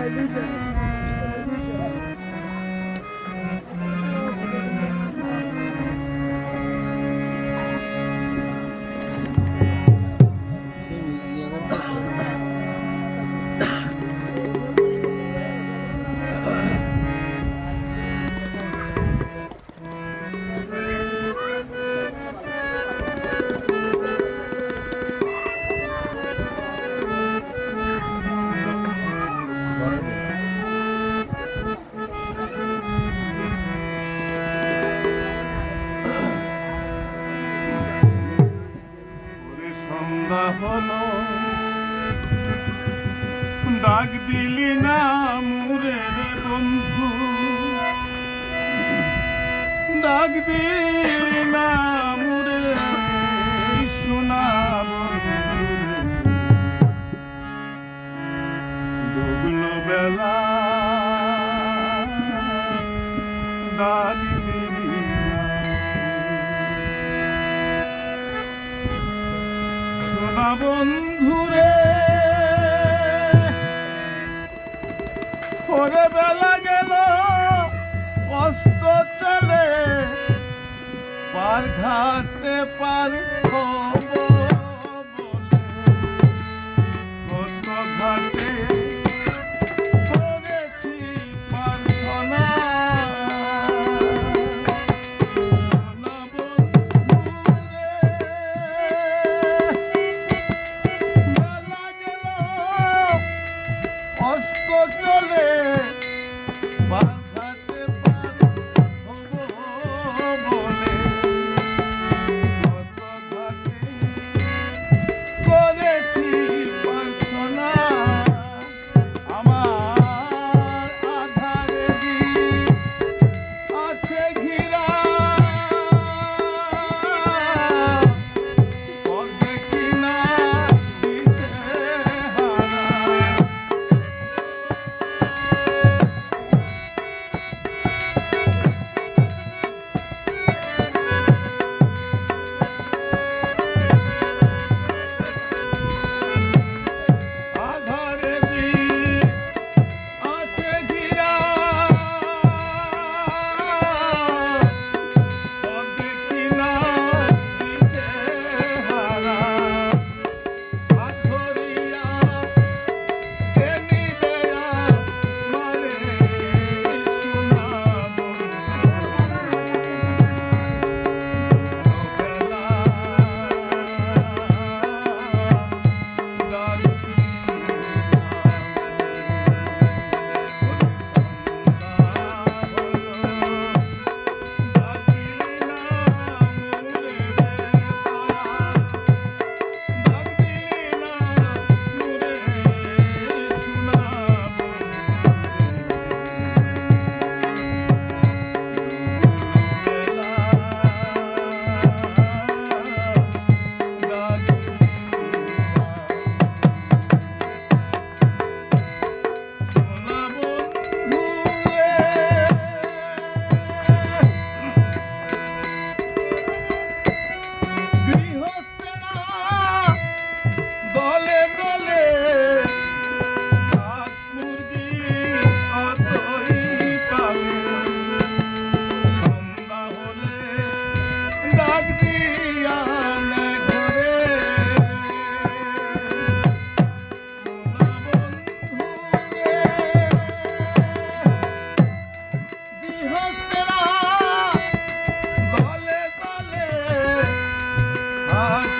I do too. ডাক দিলি না মুরে রে বন্ধু। ডাক দিলি না মুরে বন্ধু ডুবলো বেলা ডাক দিলি না। সোনা বন্ধুরে ওরে বেলা গেল অস্ত চলে পার ঘাটে পার না Bye.